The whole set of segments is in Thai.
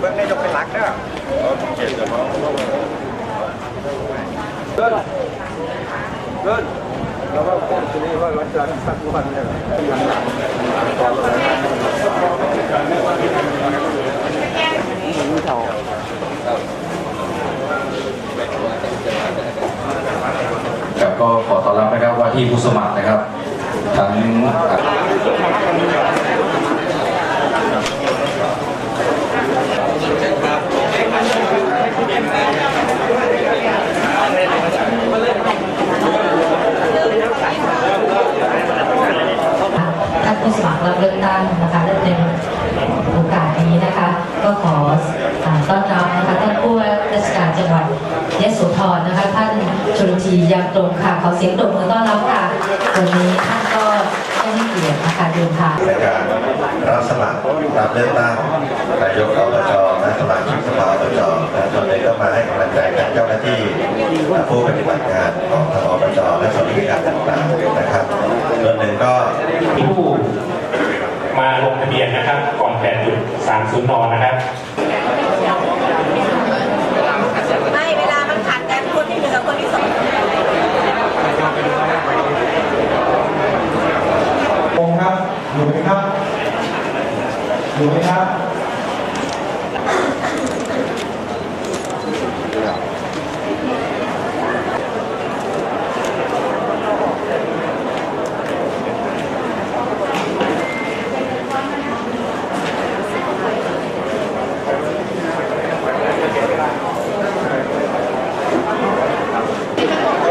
เบิ้งนายกเป็นหลักเด้อเกียรติจะมาเดินเดินแล้วก็พ้นที่นี่ว่าวันจันทร์สักวันเนี่ยครับก็ขอต้อนรับนะครับว่าที่ผู้สมัครนะครับทั้ง ท่านผู้สมัค รับเลือกตั้งนะคะและในโอกาสนี้นะคะ ก็ขอต้อนรับนะคะท่านผู้ว่าราชการจังหวัดยโสธรนะคะ ท่านชลทียามตรงค่ะขอเสียงตบมือต้อนรับค่ะวันนี้ท่านก็ได้ให้เกียรตินะคะเดินทางในการรับสมัครรับเลือกตั้งนายกอบจและสมาชิกสภาอบจและส่วนนึ่งก็มาให้กำลังใจกับเจ้าหน้าที่ผู้ปฏิบัติงานของทางอบจและส่วนราชการต่างๆนะครับส่วนหนึ่งก็ ผู้มาลงทะเบียนนะครับ ก่อน 8.30นนะครับไม่เวลามันขัดกันคนที่หนึ่งกับคนที่สององค์ครับอยู่ไหมครับอยู่ไหมครับ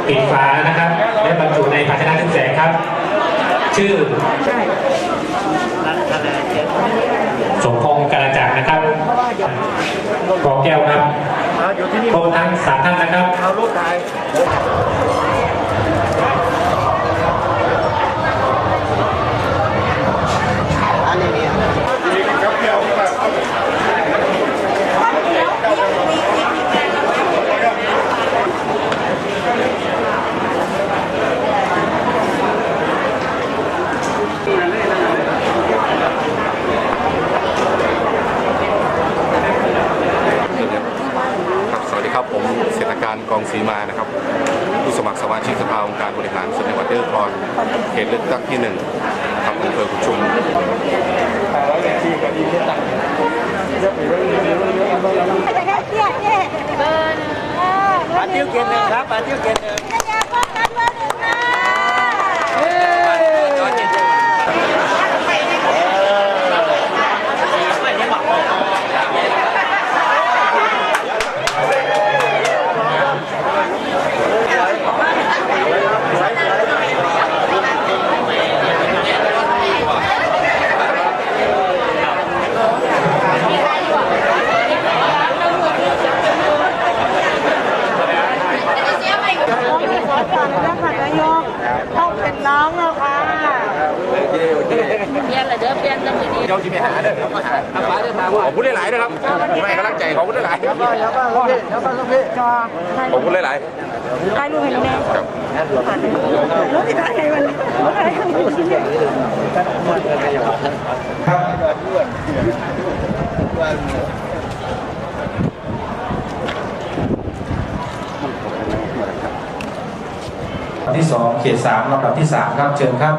ปิดฝานะครับ และบรรจุในภาชนะทึบแสงครับ ชื่อสมพงษ์กระจักรนะครับกอแก้วครับอยู่ที่นี่ครบทั้งสามท่านนะครับเอารูปถ่ายครับสวัสดีครับผมเศรษฐการกองศรี มานะครับ ผู้สมัครสมาชิกสภาองค์การบริหารส่วนจังหวัดเดอร์คอนเขตเลือกตั้งที่หนึ่งครับอำเภอกุชุมจะได้เที่ยเนี่ยเบอร์หนึ่งปาติ้วเกณฑ์หนึ่งครับปาติ้วเกณฑ์หนึ่งจะป้องกันเบอร์หนึ่ง ขอก่อนนะค่ะนายกต้องเป็นน้องแล้วค่ะเจ้าที่ไม่หาเด้อมาหาอาฟ้าเดินทางว่าผมพูดได้หลายนะครับไม่กำลังใจของพูดได้หลายครับอย่าบ้าลูกพี่อย่าบ้าลูกพี่จอผมพูดได้หลายถ่ายรูปให้แม่รูปที่ถ่ายให้วันนี้ถ่ายให้วันนี้ลำดับ ที่สองเขตสามลำดับที่สามครับเชิญครับ